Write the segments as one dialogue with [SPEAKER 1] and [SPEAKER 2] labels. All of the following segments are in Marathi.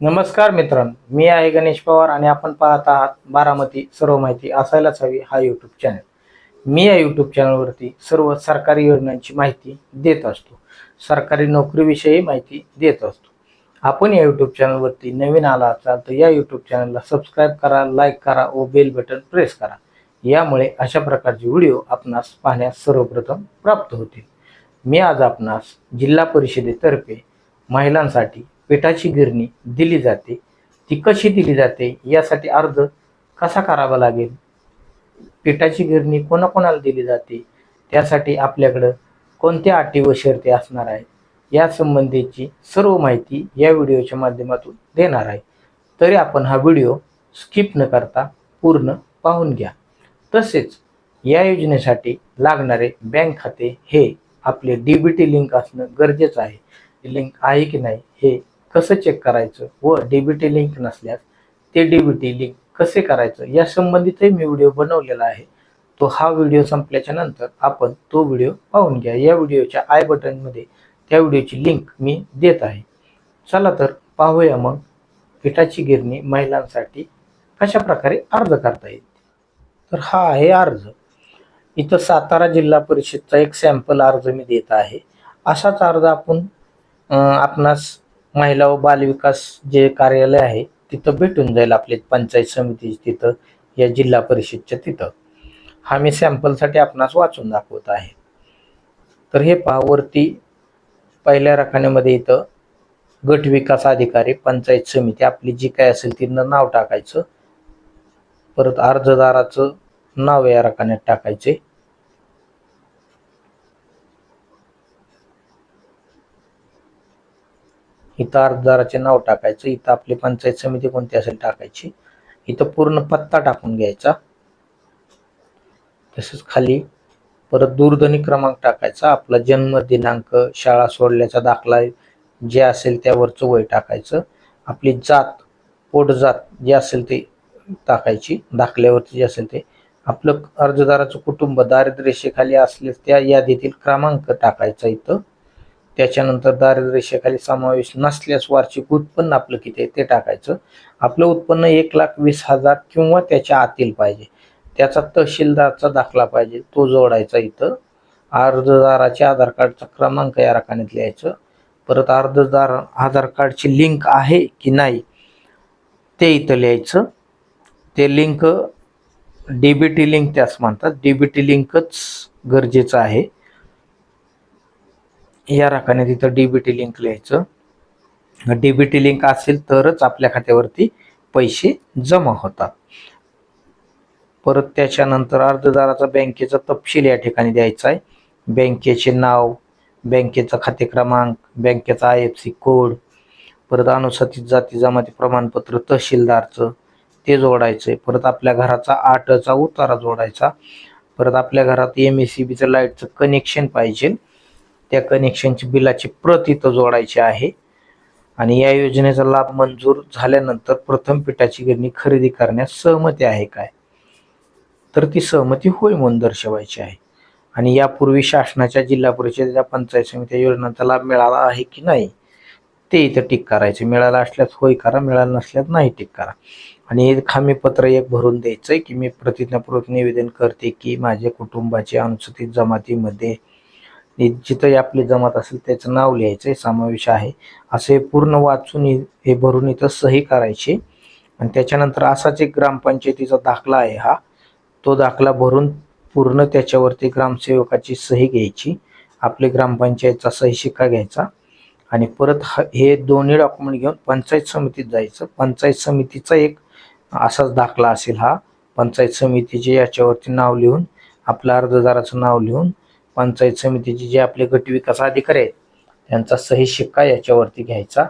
[SPEAKER 1] नमस्कार मित्रांनो मी आहे गणेश पवार आणि आपण पाहत आहात बारामती सर्व माहिती असायलाच हवी हा यूट्यूब चॅनल मी या यूट्यूब चॅनलवरती सर्व सरकारी योजनांची माहिती देत असतो. सरकारी नोकरीविषयी माहिती देत असतो. आपण या यूट्यूब चॅनलवरती नवीन आला असाल तर या यूट्यूब चॅनलला सबस्क्राईब करा लाईक करा व बेल बटन प्रेस करा. यामुळे अशा प्रकारचे व्हिडिओ आपणास पाहण्यास सर्वप्रथम प्राप्त होतील. मी आज आपणास जिल्हा परिषदेतर्फे महिलांसाठी पिठाची गिरणी दिली जाते. ती कशी दिली जाते? यासाठी अर्ज कसा करावा लागेल? पिठाची गिरणी कोणाकोणाला दिली जाते? त्यासाठी आपल्याकडं कोणत्या अटी व शर्ती असणार आहे या संबंधीची सर्व माहिती या व्हिडिओच्या माध्यमातून देणार आहे. तरी आपण हा व्हिडिओ स्किप न करता पूर्ण पाहून घ्या. तसेच या योजनेसाठी लागणारे बँक खाते हे आपले डी बी टी लिंक असणं गरजेचं आहे. लिंक आहे की नाही हे कसं चेक करायचं व डी बी टी लिंक नसल्यास ते डी बी टी लिंक कसे करायचं या संबंधितही मी व्हिडिओ बनवलेला आहे. तो हा व्हिडिओ संपल्याच्या नंतर आपण तो व्हिडिओ पाहून घ्या. या व्हिडिओच्या आय बटनमध्ये त्या व्हिडिओची लिंक मी देत आहे. चला तर पाहूया मग पिठाची गिरणी महिलांसाठी कशा प्रकारे अर्ज करता येईल. तर हा आहे अर्ज. इथं सातारा जिल्हा परिषदचा एक सॅम्पल अर्ज मी देत आहे. असाच अर्ज आपण आपणास महिला व बालविकास जे कार्यालय आहे तिथं भेटून जाईल आपले पंचायत समिती तिथं या जिल्हा परिषदच्या तिथं. हा मी सॅम्पलसाठी आपणास वाचून दाखवत आहे. तर हे पहा वरती पहिल्या रखान्यामध्ये इथं गट विकास अधिकारी पंचायत समिती आपली जी काय असेल तिनं नाव टाकायचं. परत अर्जदाराचं नाव या रखान्यात टाकायचे. इथं अर्जदाराचे नाव टाकायचं इथं आपली पंचायत समिती कोणती असेल टाकायची इथं पूर्ण पत्ता टाकून घ्यायचा. तसेच खाली परत दूरध्वनी क्रमांक टाकायचा आपला जन्म दिनांक शाळा सोडल्याचा दाखला जे असेल त्यावरचं वय टाकायचं आपली जात पोट जात जे असेल ते टाकायची दाखल्यावरती जे असेल ते. आपलं अर्जदाराचं कुटुंब दारिद्र्यशेखाली असले त्या यादीतील क्रमांक टाकायचा इथं. त्याच्यानंतर दारिद्र्यरेषेखाली समावेश नसल्यास वार्षिक उत्पन्न आपलं किती आहे ते टाकायचं. आपलं उत्पन्न एक लाख वीस हजार किंवा त्याच्या आतील पाहिजे. त्याचा तहसीलदारचा दाखला पाहिजे. तो जोडायचा इथं. अर्जदाराच्या आधार कार्डचा क्रमांक या रकान्यात लिहायचं. परत अर्जदार आधार कार्डची लिंक आहे की नाही ते इथं लिहायचं. ते link D B T link त्याच म्हणतात. डी बी टी लिंकच गरजेचं आहे. या राखाने तिथं डी बी टी लिंक लिहायचं. डी बी टी लिंक असेल तरच आपल्या खात्यावरती पैसे जमा होतात. परत त्याच्यानंतर अर्जदाराचा बँकेचा तपशील या ठिकाणी द्यायचा आहे. बँकेचे नाव बँकेचा खाते क्रमांक बँकेचा आय एफ सी कोड परत अनुसूचित जाती जमाती प्रमाणपत्र तहसीलदारचं ते जोडायचं आहे परत आपल्या घराचा आठचा उतारा जोडायचा. परत आपल्या घरात एम एस सी बीचं लाईटचं कनेक्शन पाहिजे. त्या कनेक्शनची बिलाची प्रत इथं जोडायची आहे. आणि या योजनेचा लाभ मंजूर झाल्यानंतर प्रथम पिठाची गिरणी खरेदी करण्यास सहमती आहे काय? तर ती सहमती होय म्हणून दर्शवायची आहे. आणि यापूर्वी शासनाच्या जिल्हा परिषदेच्या पंचायत समिती योजनांचा लाभ मिळाला आहे की नाही? ते इथं टिक करायचे. मिळाला असल्यास होय करा मिळालं नसल्यास नाही टिक करा. आणि खामीपत्र एक भरून द्यायचंय की मी प्रतिज्ञापूर्वक निवेदन करते की माझ्या कुटुंबाच्या अनुसूचित जमातीमध्ये जिथंही आपली जमात असेल त्याचं नाव लिहायचं समावेश आहे. असे पूर्ण वाचून हे भरून इथं सही करायची. आणि त्याच्यानंतर असाच एक ग्रामपंचायतीचा दाखला आहे हा. तो दाखला भरून पूर्ण त्याच्यावरती ग्रामसेवकाची सही घ्यायची. आपली ग्रामपंचायतचा सही शिक्का घ्यायचा. आणि परत ह- हे दोन्ही डॉक्युमेंट घेऊन पंचायत समितीत जायचं. पंचायत समितीचा एक असाच दाखला असेल हा. पंचायत समितीचे याच्यावरती नाव लिहून आपल्या अर्जदाराचं नाव लिहून पंचायत समितीचे जे आपले गट विकास अधिकारी आहेत त्यांचा सही शिक्का याच्यावरती घ्यायचा.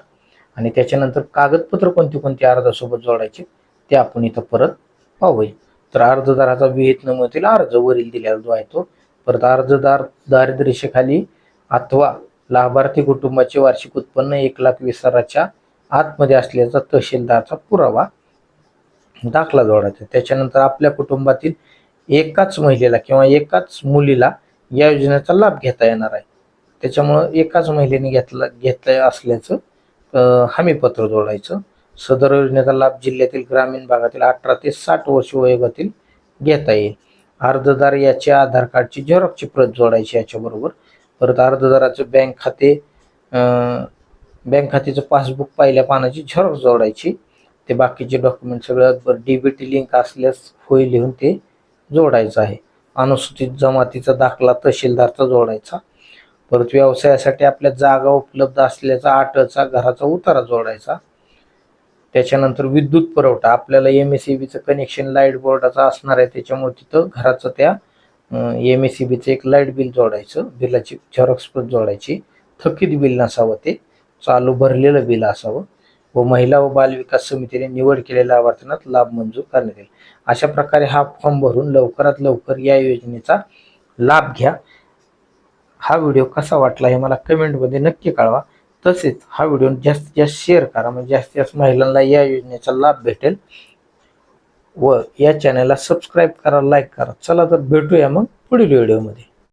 [SPEAKER 1] आणि त्याच्यानंतर कागदपत्र कोणती कोणती अर्जासोबत जोडायचे ते आपण इथं परत पाहूया. तर अर्जदाराचा विहित नमुन्यातील अर्ज वरील दिलेला जो आहे तो परत अर्जदार दारिद्र्यशेखाली अथवा लाभार्थी कुटुंबाचे वार्षिक उत्पन्न एक लाख वीस हजाराच्या आतमध्ये असल्याचा तहसीलदारचा पुरावा दाखला जोडायचा. त्याच्यानंतर आपल्या कुटुंबातील एकाच महिलेला किंवा एकाच मुलीला या योजनेचा लाभ घेता येणार आहे. त्याच्यामुळं एकाच महिलेने घेतला घेतलं असल्याचं हमीपत्र जोडायचं. सदर योजनेचा लाभ जिल्ह्यातील ग्रामीण भागातील अठरा ते साठ वर्ष वयोगतील घेता येईल. अर्जदार याचे आधार कार्डची झेरॉक्सची प्रत जोडायची याच्याबरोबर. परत अर्जदाराचं बँक खाते बँक खात्याचं पासबुक पहिल्या पानाची झेरॉक्स जोडायची. ते बाकीचे डॉक्युमेंट सगळं डीबीटी लिंक असल्यास होईल लिहून ते जोडायचं आहे. अनुसूचित जमातीचा दाखला तहसीलदारचा जोडायचा. परत व्यवसायासाठी आपल्या जागा उपलब्ध असल्याचा आटचा घराचा उतारा जोडायचा. त्याच्यानंतर विद्युत पुरवठा आपल्याला एम एस सी बीचं कनेक्शन लाइट बोर्डाचं असणार आहे त्याच्यामुळे तिथं घराचं त्या एम एस सी बीचं एक लाइट बिल जोडायचं. बिलाची झेरॉक्स पण जोडायची. थकीत बिल नसावं ते. चालू भरलेलं बिल असावं. व महिला व बाल विकास समितीने निवड केलेल्या लाभार्थ्यांना लाभ मंजूर करण्यात येईल. अशा प्रकारे हा फॉर्म भरून लवकरात लवकर या योजनेचा लाभ घ्या. हा व्हिडिओ कसा वाटला हे मला कमेंटमध्ये नक्की कळवा. तसेच हा व्हिडिओ जास्तीत जास्त शेअर करा. म्हणजे जास्तीत जास्त महिलांना या योजनेचा लाभ भेटेल. व या चॅनलला सबस्क्राईब करा लाईक करा. चला तर भेटूया मग पुढील व्हिडिओमध्ये.